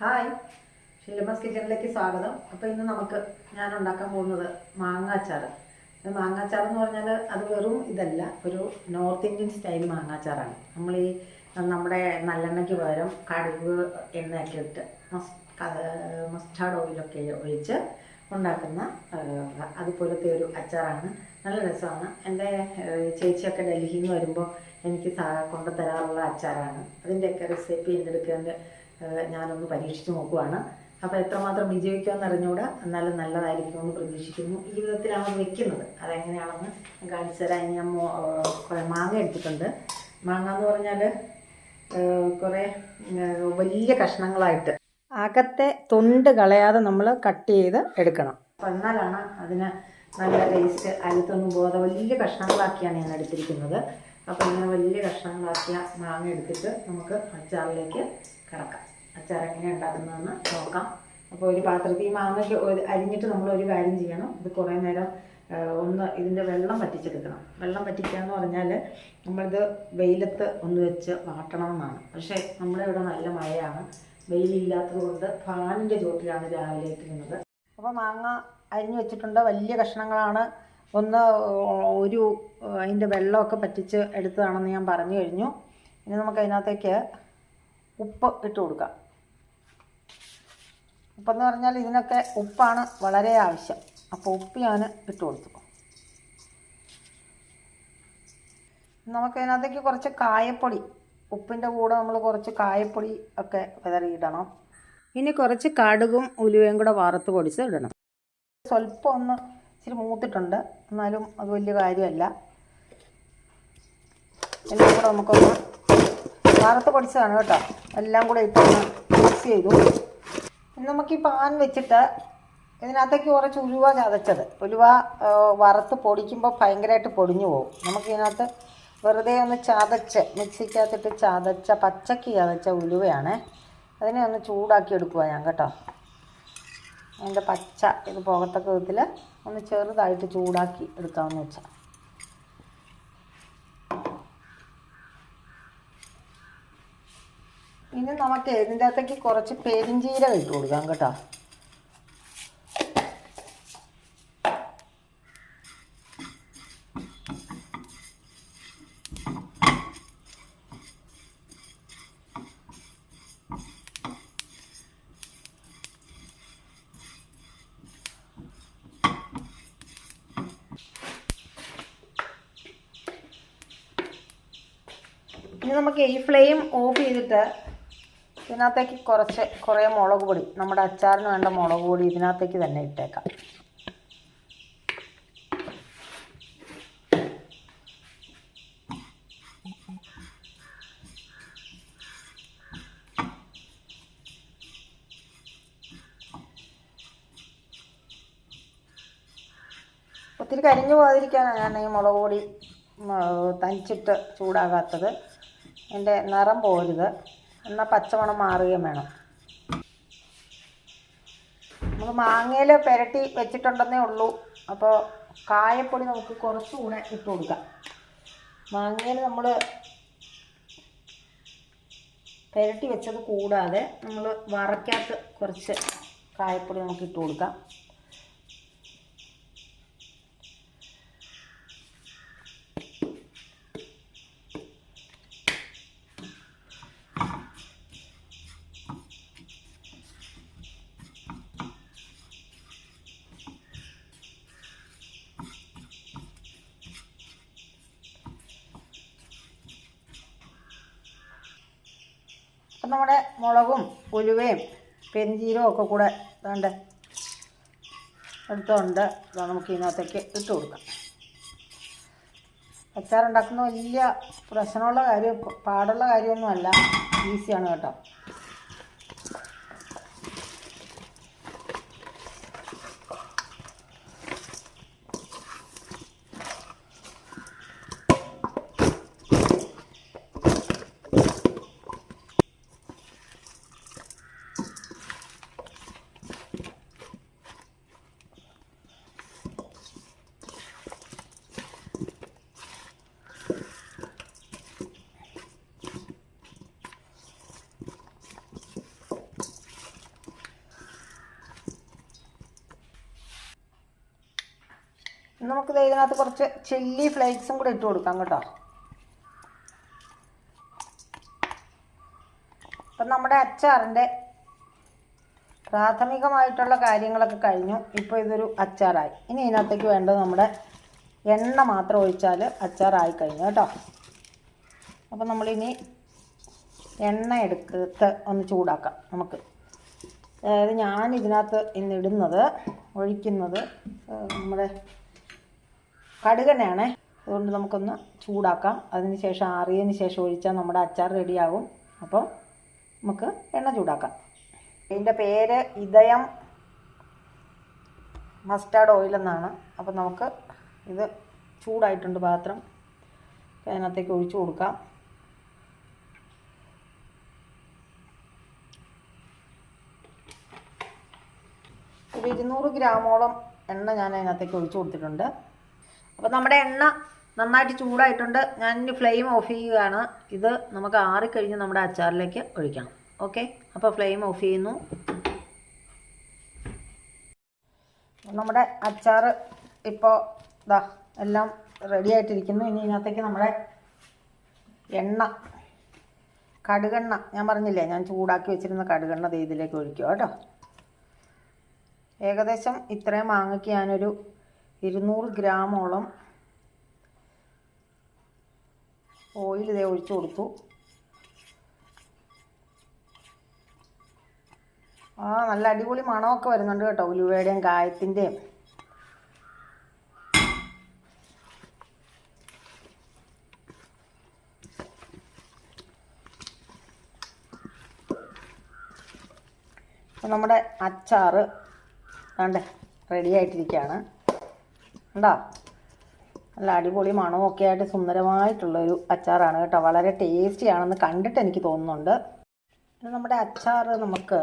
Hi. ഷീലമ്മസ് കിച്ചണിലേക്ക് സ്വാഗതം. അപ്പോൾ ഇന്ന് നമുക്ക് ഞാൻ ഉണ്ടാക്കാൻ പോകുന്നത് മാങ്ങാച്ചാർ മാങ്ങാച്ചാർ എന്ന് പറഞ്ഞാൽ അത് വെറും ഇതല്ല ഒരു നോർത്ത് ഇന്ത്യൻ സ്റ്റൈൽ മാങ്ങാച്ചാറാണ് നമ്മൾ ഈ നമ്മുടെ നല്ലെണ്ണയ്ക്ക് പകരം കടുക് എണ്ണയൊക്കെ ഇട്ട് മസ് മസ്റ്റാർഡ് ഓയിലൊക്കെ ഒഴിച്ച് ഉണ്ടാക്കുന്ന അതുപോലത്തെ ഒരു അച്ചാറാണ്. നല്ല രസമാണ്. എന്റെ ചേച്ചിയൊക്കെ ഡൽഹിയിൽ നിന്ന് വരുമ്പോൾ എനിക്ക് കൊണ്ടുതരാറുള്ള അച്ചാറാണ്. അതിന്റെയൊക്കെ റെസിപ്പി എന്തെടുക്കേണ്ട ഞാനൊന്ന് പരീക്ഷിച്ചു നോക്കുവാണ്. അപ്പോൾ എത്രമാത്രം വിജയിക്കുമെന്ന് അറിഞ്ഞുകൂടാ എന്നാലും നല്ലതായിരിക്കും എന്ന് പ്രതീക്ഷിക്കുന്നു. ഈ വിധത്തിലാണ് വെക്കുന്നത്. അതെങ്ങനെയാണെന്ന് കാണിച്ചു തരാം. ഞാൻ മാങ്ങ എടുത്തിട്ടുണ്ട്. മാങ്ങ എന്ന് പറഞ്ഞാൽ കുറേ വലിയ കഷ്ണങ്ങളായിട്ട് അകത്തെ തൊണ്ട് കളയാതെ നമ്മൾ കട്ട് ചെയ്ത് എടുക്കണം. അപ്പം എന്നാലാണ് അതിന് നല്ല ടേസ്റ്റ് അകത്തൊന്നും പോകാതെ വലിയ കഷ്ണങ്ങളാക്കിയാണ് ഞാൻ എടുത്തിരിക്കുന്നത്. അപ്പോൾ ഇങ്ങനെ വലിയ കഷ്ണങ്ങളാക്കിയ മാങ്ങ എടുത്തിട്ട് നമുക്ക് അച്ചാറിലേക്ക് കിടക്കാം അച്ചാർ എങ്ങനെ ഉണ്ടാക്കുന്നതെന്ന് നോക്കാം. അപ്പോൾ ഒരു പാത്രത്തിൽ മാങ്ങ ഒരു അരിഞ്ഞിട്ട് നമ്മൾ ഒരു കാര്യം ചെയ്യണം. ഇത് കുറേ നേരം ഒന്ന് ഇതിന്റെ വെള്ളം പറ്റിച്ചെടുക്കണം വെള്ളം വറ്റിക്കുക എന്ന് പറഞ്ഞാൽ നമ്മളിത് വെയിലത്ത് ഒന്ന് വെച്ച് വാട്ടണമെന്നാണ്. പക്ഷേ നമ്മുടെ ഇവിടെ നല്ല മഴയാണ്. വെയിലില്ലാത്തത് കൊണ്ട് ഫാനിന്റെ ചോട്ടിലാണ് രാവിലെ ഇട്ടിരുന്നത്. അപ്പോൾ മാങ്ങ അരിഞ്ഞു വെച്ചിട്ടുണ്ട്. വലിയ കഷ്ണങ്ങളാണ്. ഒന്ന് ഒരു അതിന്റെ വെള്ളമൊക്കെ പറ്റിച്ച് എടുത്തതാണെന്ന് ഞാൻ പറഞ്ഞു കഴിഞ്ഞു. ഇനി നമുക്ക് അതിനകത്തേക്ക് ഉപ്പ് ഇട്ട് കൊടുക്കാം ഉപ്പെന്ന് പറഞ്ഞാൽ ഇതിനൊക്കെ ഉപ്പാണ് വളരെ ആവശ്യം. അപ്പോൾ ഉപ്പ് ഞാൻ ഇട്ട് കൊടുത്തു. നമുക്ക് അതിനകത്തേക്ക് കുറച്ച് കായപ്പൊടി ഉപ്പിന്റെ കൂടെ നമ്മൾ കുറച്ച് കായപ്പൊടി ഒക്കെ വിതറിയിടണം. ഇനി കുറച്ച് കടുകും ഉലുവയും കൂടെ വറുത്ത് പൊടിച്ച് ഇടണം. സ്വല്പം ഒന്ന് ഇച്ചിരി മൂത്തിട്ടുണ്ട്. എന്നാലും അത് വലിയ കാര്യമല്ല. എല്ലാം കൂടെ നമുക്കൊന്ന് വറുത്ത് പൊടിച്ചതാണ് കേട്ടോ. എല്ലാം കൂടെ ഇട്ടൊന്ന് മിക്സ് ചെയ്തു. നമുക്ക് ഈ പാൻ വെച്ചിട്ട് ഇതിനകത്തേക്ക് കുറച്ച് ഉലുവ ചതച്ചത്. ഉലുവ വറുത്ത് പൊടിക്കുമ്പോൾ ഭയങ്കരമായിട്ട് പൊടിഞ്ഞു പോകും. നമുക്കിതിനകത്ത് വെറുതെ ഒന്ന് ചതച്ച് മിക്സിക്കകത്തിട്ട് ചതച്ച പച്ചക്ക് ചതച്ച ഉലുവയാണ്. അതിനെ ഒന്ന് ചൂടാക്കി എടുക്കുക ഞാൻ കേട്ടോ. അതിന്റെ പച്ച ഇത് പോകത്തക്ക വിധത്തിൽ ഒന്ന് ചെറുതായിട്ട് ചൂടാക്കി എടുക്കാമെന്ന് വെച്ചാൽ ഇനി നമുക്ക് ഇതിന്റെ അകത്തേക്ക് കുറച്ച് പെരിഞ്ചീരകം ഇട്ട് കൊടുക്കാം കേട്ടോ. ഇനി നമുക്ക് ഈ ഫ്ലെയിം ഓഫ് ചെയ്തിട്ട് ഇതിനകത്തേക്ക് കുറച്ച് കുറേ മുളക് പൊടി. നമ്മുടെ അച്ചാറിന് വേണ്ട മുളക് പൊടി ഇതിനകത്തേക്ക് തന്നെ ഇട്ടേക്കാം. ഒത്തിരി കരിഞ്ഞു പോകാതിരിക്കാനാണ് ഞാൻ ഈ മുളക് പൊടി തനിച്ചിട്ട് ചൂടാകാത്തത്. എന്റെ നിറം പോരുത്. എന്നാൽ പച്ചമണം മാറുകയും വേണം. നമ്മൾ മാങ്ങയിൽ പുരട്ടി വെച്ചിട്ടുണ്ടെന്നേ ഉള്ളൂ. അപ്പോൾ കായപ്പൊടി നമുക്ക് കുറച്ചുകൂടെ ഇട്ട് കൊടുക്കാം. മാങ്ങയിൽ നമ്മൾ പുരട്ടി വെച്ചത് കൂടാതെ നമ്മൾ വറക്കാത്ത കുറച്ച് കായപ്പൊടി നമുക്ക് ഇട്ട് കൊടുക്കാം. നമ്മുടെ മുളകും ഉലുവയും പെരിഞ്ചീരവും ഒക്കെ കൂടെ വേണ്ട എടുത്തുകൊണ്ട് നമുക്ക് ഇതിനകത്തേക്ക് ഇട്ട് കൊടുക്കാം. അച്ചാറുണ്ടാക്കുന്ന വലിയ പ്രശ്നമുള്ള കാര്യം പാടുള്ള കാര്യമൊന്നുമല്ല. ഈസിയാണ് കേട്ടോ. നമുക്ക് ഇതിനകത്ത് കുറച്ച് ചില്ലി ഫ്ലേക്സും കൂടെ ഇട്ട് കൊടുക്കാം കേട്ടോ. അപ്പം നമ്മുടെ അച്ചാറിന്റെ പ്രാഥമികമായിട്ടുള്ള കാര്യങ്ങളൊക്കെ കഴിഞ്ഞു. ഇപ്പോൾ ഇതൊരു അച്ചാറായി. ഇനി ഇതിനകത്തേക്ക് വേണ്ടത് നമ്മുടെ എണ്ണ മാത്രം ഒഴിച്ചാൽ അച്ചാറായി കഴിഞ്ഞു കേട്ടോ. അപ്പം നമ്മളിനി എണ്ണ എടുത്ത് ഒന്ന് ചൂടാക്കാം നമുക്ക്. അതായത് ഞാൻ ഇതിനകത്ത് ഇന്നിടുന്നത് ഒഴിക്കുന്നത് നമ്മുടെ കടുകെണ്ണയാണേ അതുകൊണ്ട് നമുക്കൊന്ന് ചൂടാക്കാം. അതിന് ശേഷം ആറിയതിന് ശേഷം ഒഴിച്ചാൽ നമ്മുടെ അച്ചാർ റെഡിയാകും. അപ്പോൾ നമുക്ക് എണ്ണ ചൂടാക്കാം. ഇതിന്റെ പേര് ഇതയം മസ്റ്റാർഡ് ഓയിൽ എന്നാണ്. അപ്പോൾ നമുക്ക് ഇത് ചൂടായിട്ടുണ്ട് പാത്രം. അതിനകത്തേക്ക് ഒഴിച്ചു കൊടുക്കാം. ഒരു ഇരുന്നൂറ് ഗ്രാമോളം എണ്ണ ഞാൻ അതിനകത്തേക്ക് ഒഴിച്ചു കൊടുത്തിട്ടുണ്ട്. അപ്പോൾ നമ്മുടെ എണ്ണ നന്നായിട്ട് ചൂടായിട്ടുണ്ട്. ഞാൻ ഇനി ഫ്ലെയിം ഓഫ് ചെയ്യുകയാണ്. ഇത് നമുക്ക് ആറിക്കഴിഞ്ഞ് നമ്മുടെ അച്ചാറിലേക്ക് ഒഴിക്കണം. ഓക്കെ അപ്പോൾ ഫ്ലെയിം ഓഫ് ചെയ്യുന്നു. നമ്മുടെ അച്ചാർ ഇപ്പോൾ ഇതാ എല്ലാം റെഡി ആയിട്ടിരിക്കുന്നു. ഇനി ഇതിനകത്തേക്ക് നമ്മുടെ എണ്ണ കടുകെണ്ണ. ഞാൻ പറഞ്ഞില്ലേ ഞാൻ ചൂടാക്കി വെച്ചിരുന്ന കടുകെണ്ണ ഇതിലേക്ക് ഒഴിക്കുക കേട്ടോ. ഏകദേശം ഇത്രയും മാങ്ങയ്ക്ക് ഞാനൊരു ഇരുന്നൂറ് ഗ്രാമോളം ഓയിൽ ഇതേ ഒഴിച്ചു കൊടുത്തു. ആ നല്ല അടിപൊളി മണമൊക്കെ വരുന്നുണ്ട് കേട്ടോ ഉലുവയുടെയും കായത്തിന്റെയും. നമ്മുടെ അച്ചാറ് കണ്ടേ റെഡി ആയിട്ടിരിക്കുകയാണ്. കണ്ടോ? നല്ല അടിപൊളി മണമൊക്കെ ആയിട്ട് സുന്ദരമായിട്ടുള്ളൊരു അച്ചാറാണ് കേട്ടോ. വളരെ ടേസ്റ്റി ആണെന്ന് കണ്ടിട്ട് എനിക്ക് തോന്നുന്നുണ്ട്. നമ്മുടെ അച്ചാർ നമുക്ക്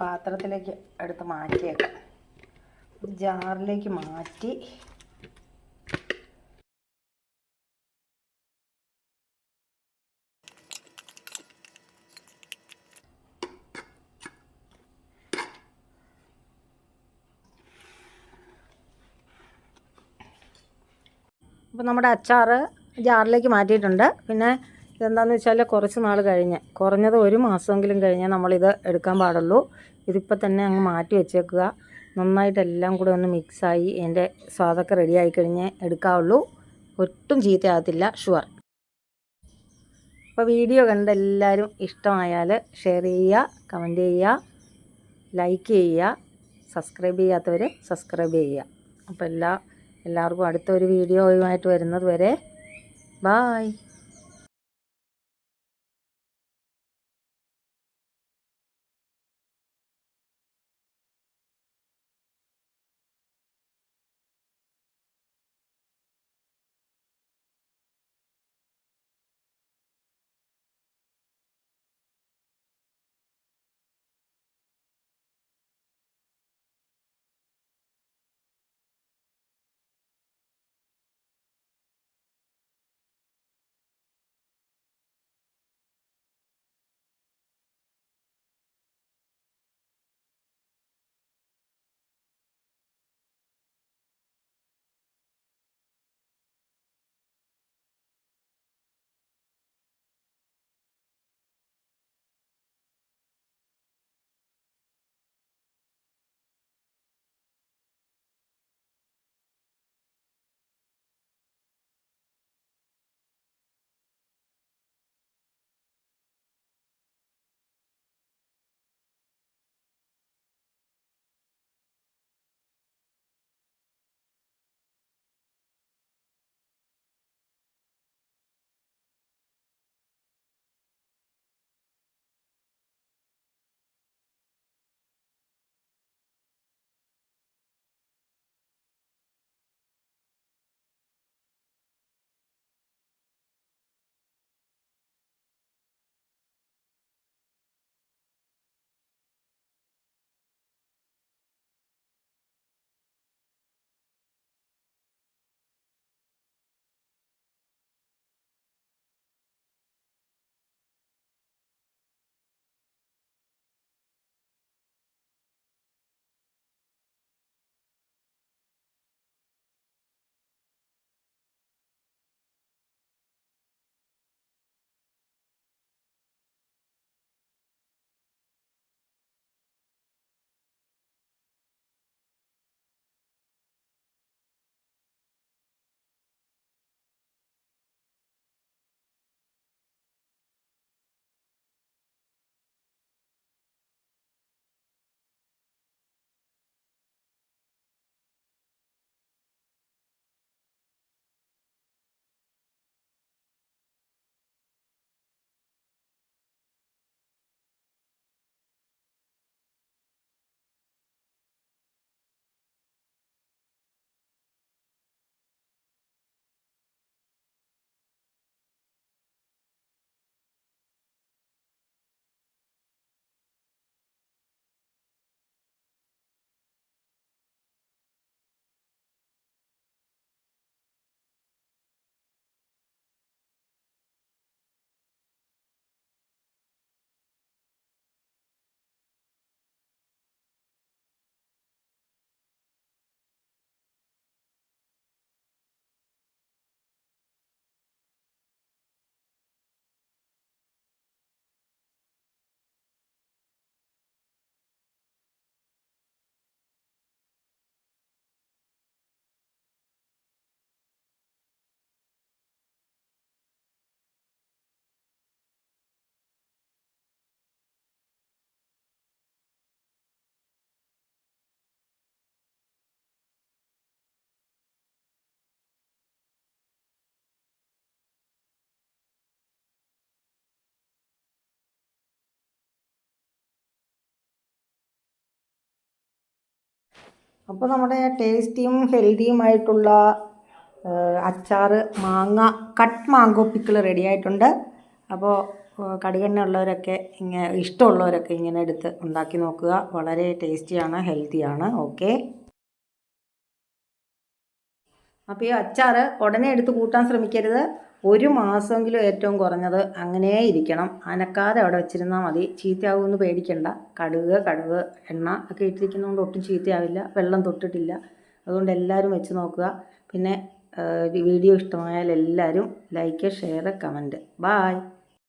പാത്രത്തിലേക്ക് എടുത്ത് മാറ്റിയേക്കാം. ജാറിലേക്ക് മാറ്റി അപ്പോൾ നമ്മുടെ അച്ചാർ ജാറിലേക്ക് മാറ്റിയിട്ടുണ്ട്. പിന്നെ ഇതെന്താണെന്ന് വെച്ചാൽ കുറച്ച് നാൾ കഴിഞ്ഞ്. കുറഞ്ഞത് ഒരു മാസമെങ്കിലും കഴിഞ്ഞ് നമ്മളിത് എടുക്കാൻ പാടുള്ളൂ. ഇതിപ്പോൾ തന്നെ അങ്ങ് മാറ്റി വെച്ചേക്കുക. നന്നായിട്ടെല്ലാം കൂടെ ഒന്ന് മിക്സായി അതിന്റെ സ്വാദൊക്കെ റെഡി ആയി കഴിഞ്ഞ് എടുക്കാവുള്ളൂ. ഒട്ടും ചീത്തയാകത്തില്ല. ഷുവർ അപ്പോൾ വീഡിയോ കണ്ട എല്ലാവരും ഇഷ്ടമായാൽ ഷെയർ ചെയ്യുക കമന്റ് ചെയ്യുക ലൈക്ക് ചെയ്യുക സബ്സ്ക്രൈബ് ചെയ്യാത്തവർ സബ്സ്ക്രൈബ് ചെയ്യുക. അപ്പോൾ എല്ലാ എല്ലാവർക്കും അടുത്തൊരു വീഡിയോയുമായിട്ട് വരുന്നത് വരെ. ബായ് അപ്പോൾ നമ്മുടെ ടേസ്റ്റിയും ഹെൽത്തിയുമായിട്ടുള്ള അച്ചാർ മാങ്ങ കട്ട് മാങ്കോ പിക്കിൾ റെഡി ആയിട്ടുണ്ട്. അപ്പോൾ കടുകെണ്ണ ഉള്ളവരൊക്കെ ഇങ്ങനെ ഇഷ്ടമുള്ളവരൊക്കെ ഇങ്ങനെ എടുത്ത് ഉണ്ടാക്കി നോക്കുക. വളരെ ടേസ്റ്റിയാണ് ഹെൽത്തിയാണ്. ഓക്കെ. അപ്പോൾ ഈ അച്ചാർ ഉടനെ എടുത്ത് കൂട്ടാൻ ശ്രമിക്കരുത്. ഒരു മാസമെങ്കിലും ഏറ്റവും കുറഞ്ഞത് അങ്ങനെ ഇരിക്കണം. അനക്കാതെ അവിടെ വെച്ചിരുന്നാൽ മതി. ചീത്തയാകുമെന്ന് പേടിക്കണ്ട. കടുക് കടുക് എണ്ണ ഒക്കെ ഇട്ടിരിക്കുന്നതുകൊണ്ട് ഒട്ടും ചീത്തയാവില്ല. വെള്ളം തൊട്ടിട്ടില്ല. അതുകൊണ്ട് എല്ലാവരും വെച്ച് നോക്കുക. പിന്നെ വീഡിയോ ഇഷ്ടമായാൽ എല്ലാവരും ലൈക്ക് ഷെയർ കമന്റ്. ബായ്.